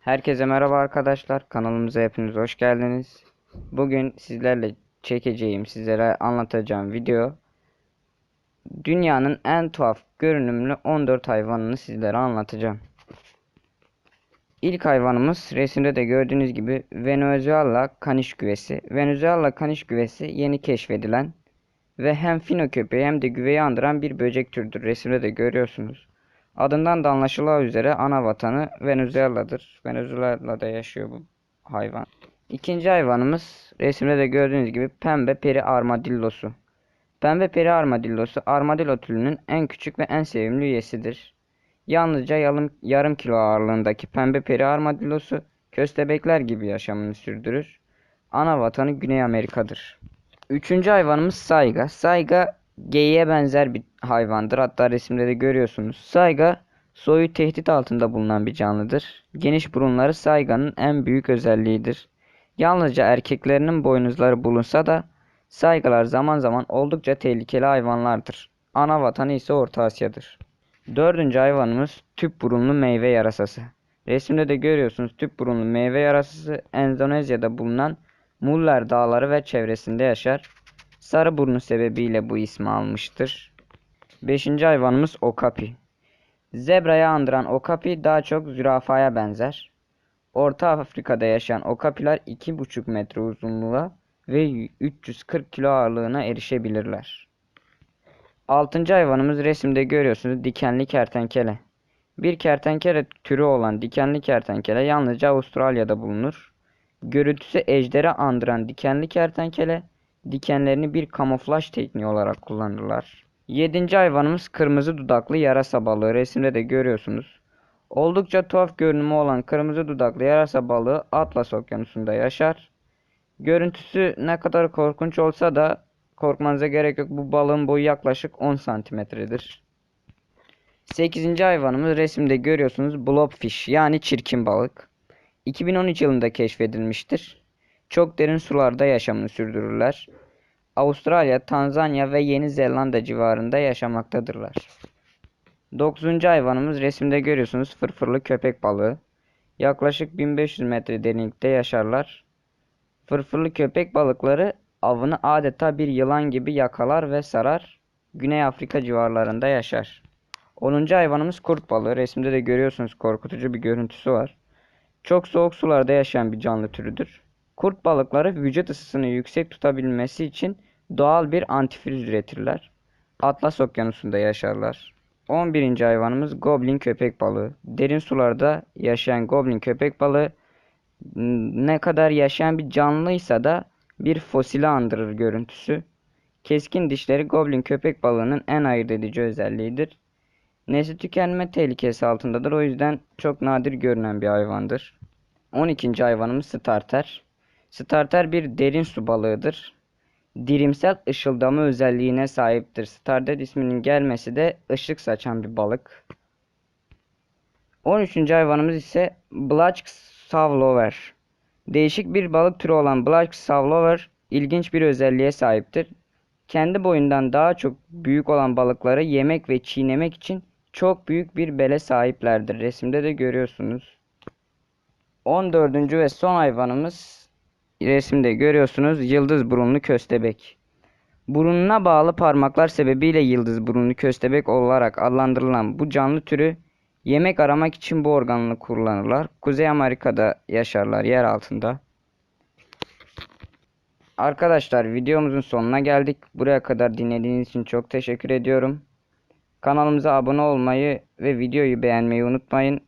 Herkese merhaba arkadaşlar. Kanalımıza hepiniz hoş geldiniz. Bugün sizlerle çekeceğim, sizlere anlatacağım video dünyanın en tuhaf görünümlü 14 hayvanını sizlere anlatacağım. İlk hayvanımız resimde de gördüğünüz gibi Venezuela kaniş güvesi. Venezuela kaniş güvesi yeni keşfedilen ve hem fino köpeği hem de güveyi andıran bir böcek türüdür. Resimde de görüyorsunuz. Adından da anlaşılacağı üzere ana vatanı Venezuela'dır. Venezuela'da yaşıyor bu hayvan. İkinci hayvanımız resimde de gördüğünüz gibi pembe peri armadillosu. Pembe peri armadillosu armadillo türünün en küçük ve en sevimli üyesidir. Yalnızca yarım, yarım kilo ağırlığındaki pembe peri armadillosu köstebekler gibi yaşamını sürdürür. Ana vatanı Güney Amerika'dır. Üçüncü hayvanımız sayga. Sayga geyiğe benzer bir hayvandır. Hatta resimde de görüyorsunuz. Sayga soyu tehdit altında bulunan bir canlıdır. Geniş burunları sayganın en büyük özelliğidir. Yalnızca erkeklerinin boynuzları bulunsa da saygalar zaman zaman oldukça tehlikeli hayvanlardır. Ana vatanı ise Orta Asya'dır. Dördüncü hayvanımız tüp burunlu meyve yarasası. Resimde de görüyorsunuz tüp burunlu meyve yarasası Endonezya'da bulunan Muller Dağları ve çevresinde yaşar. Sarı burnu sebebiyle bu ismi almıştır. Beşinci hayvanımız okapi. Zebraya andıran okapi daha çok zürafaya benzer. Orta Afrika'da yaşayan okapiler 2,5 metre uzunluğa ve 340 kilo ağırlığına erişebilirler. Altıncı hayvanımız resimde görüyorsunuz dikenli kertenkele. Bir kertenkele türü olan dikenli kertenkele yalnızca Avustralya'da bulunur. Görüntüsü ejderi andıran dikenli kertenkele dikenlerini bir kamuflaj tekniği olarak kullanırlar. Yedinci hayvanımız kırmızı dudaklı yarasa balığı. Resimde de görüyorsunuz. Oldukça tuhaf görünümü olan kırmızı dudaklı yarasa balığı Atlas okyanusunda yaşar. Görüntüsü ne kadar korkunç olsa da korkmanıza gerek yok. Bu balığın boyu yaklaşık 10 santimetredir. 8. hayvanımız resimde görüyorsunuz blobfish yani çirkin balık. 2013 yılında keşfedilmiştir. Çok derin sularda yaşamını sürdürürler. Avustralya, Tanzanya ve Yeni Zelanda civarında yaşamaktadırlar. 9. hayvanımız resimde görüyorsunuz fırfırlı köpek balığı. Yaklaşık 1500 metre derinlikte yaşarlar. Fırfırlı köpek balıkları avını adeta bir yılan gibi yakalar ve sarar. Güney Afrika civarlarında yaşar. 10. hayvanımız kurt balığı. Resimde de görüyorsunuz korkutucu bir görüntüsü var. Çok soğuk sularda yaşayan bir canlı türüdür. Kurt balıkları vücut ısısını yüksek tutabilmesi için doğal bir antifriz üretirler. Atlas okyanusunda yaşarlar. 11. hayvanımız goblin köpek balığı. Derin sularda yaşayan goblin köpek balığı ne kadar yaşayan bir canlıysa da bir fosili andırır görüntüsü. Keskin dişleri goblin köpek balığının en ayırt edici özelliğidir. Nesli tükenme tehlikesi altındadır. O yüzden çok nadir görünen bir hayvandır. 12. hayvanımız starter. Starter bir derin su balığıdır. Dirimsel ışıldama özelliğine sahiptir. Starter isminin gelmesi de ışık saçan bir balık. 13. hayvanımız ise Black Savlover. Değişik bir balık türü olan Black Savlover ilginç bir özelliğe sahiptir. Kendi boyundan daha çok büyük olan balıkları yemek ve çiğnemek için çok büyük bir bele sahiplerdir. Resimde de görüyorsunuz. 14. ve son hayvanımız resimde görüyorsunuz yıldız burunlu köstebek. Burununa bağlı parmaklar sebebiyle yıldız burunlu köstebek olarak adlandırılan bu canlı türü yemek aramak için bu organını kullanırlar. Kuzey Amerika'da yaşarlar yer altında. Arkadaşlar videomuzun sonuna geldik. Buraya kadar dinlediğiniz için çok teşekkür ediyorum. Kanalımıza abone olmayı ve videoyu beğenmeyi unutmayın.